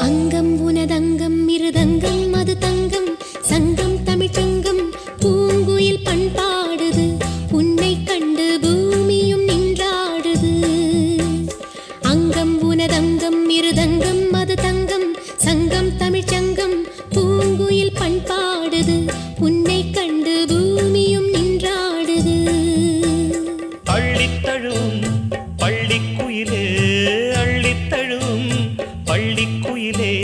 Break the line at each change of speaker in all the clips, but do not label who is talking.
அங்கம் உனதங்கம் மிருதங்கம் கண்டு பூமியும் நின்றாடுது. அங்கம் உனதங்கம் மிருதங்கம் அது தங்கம். சங்கம் தமிழ்ச்சங்கம் பூங்குயில் பண்பாடுது. உன்னை கண்டு பூமியும் நின்றாடுது.
அள்ளித்தழும் பள்ளிக்குயிலே அள்ளித்தழும் பள்ளிக்குயிலே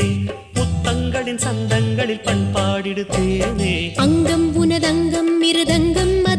முத்தங்களின் சந்தங்களில் பண்பாடிடுத்தேனே
அங்கம் உனதங்கம் மிருதங்கம் அது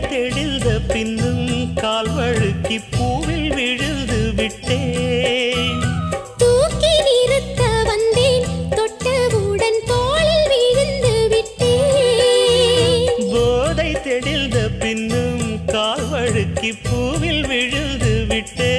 தெளிந்த பின்னும் கால் வழுக்கி பூவில் விழுந்து விட்டேன்.
தூக்கி நிறுத்த வந்தேன் தொட்டவுடன் தோளில் விழுந்து விட்டேன்.
போதை தெளிந்த பின்னும் கால் வழுக்கி பூவில் விழுந்து விட்டேன்.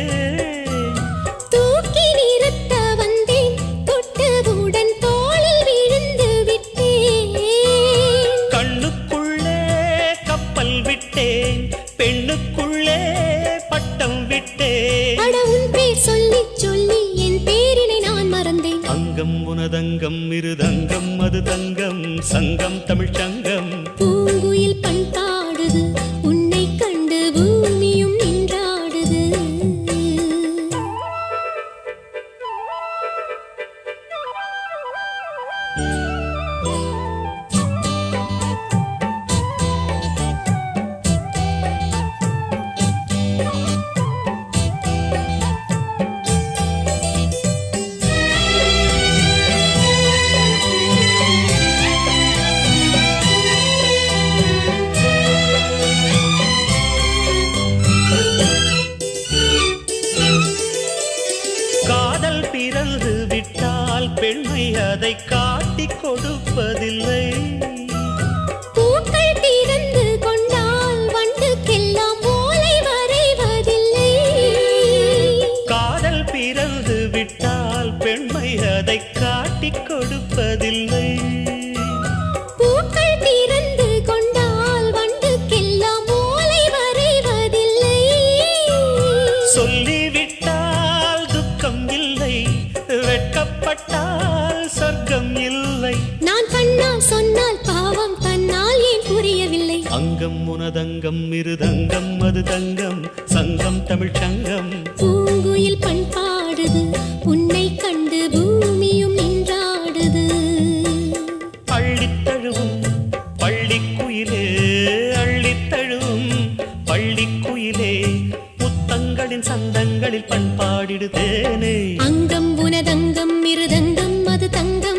விட்டேன் உன் பேர் சொல்லி சொல்லி என் பேரினை நான் மறந்தேன்.
அங்கம் உனதங்கம் இருதங்கம் அது தங்கம். சங்கம் தமிழ்ச் பெண்மை அதை காட்டிக் கொடுப்பதில்லை. பிறந்து விட்டால் பெண்மை அதை காட்டிக் கொடுப்பதில்லை. அங்கம் உனதங்கம் இருதங்கம் அது தங்கம் சங்கம் தமிழ்ச் சங்கம்.
பூங்குயில் பண்பாடுது உன்னை கண்டு பூமியும் நின்றாடுது.
அள்ளித்தழுவும் பள்ளிக்குயிலே அள்ளித்தழுவும் பள்ளிக்குயிலே முத்தங்களின் சந்தங்களில் பண்பாடிடுதேனே
அங்கம் உனதங்கம் மிருதங்கம் அது தங்கம்